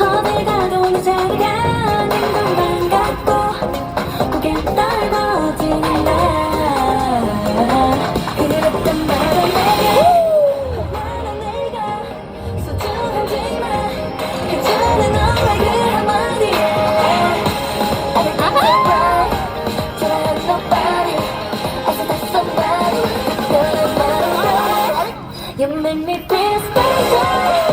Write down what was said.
어딜 가도 내 자리가 아닌 것만 같고 고개 떨고 어디나 make me feel special.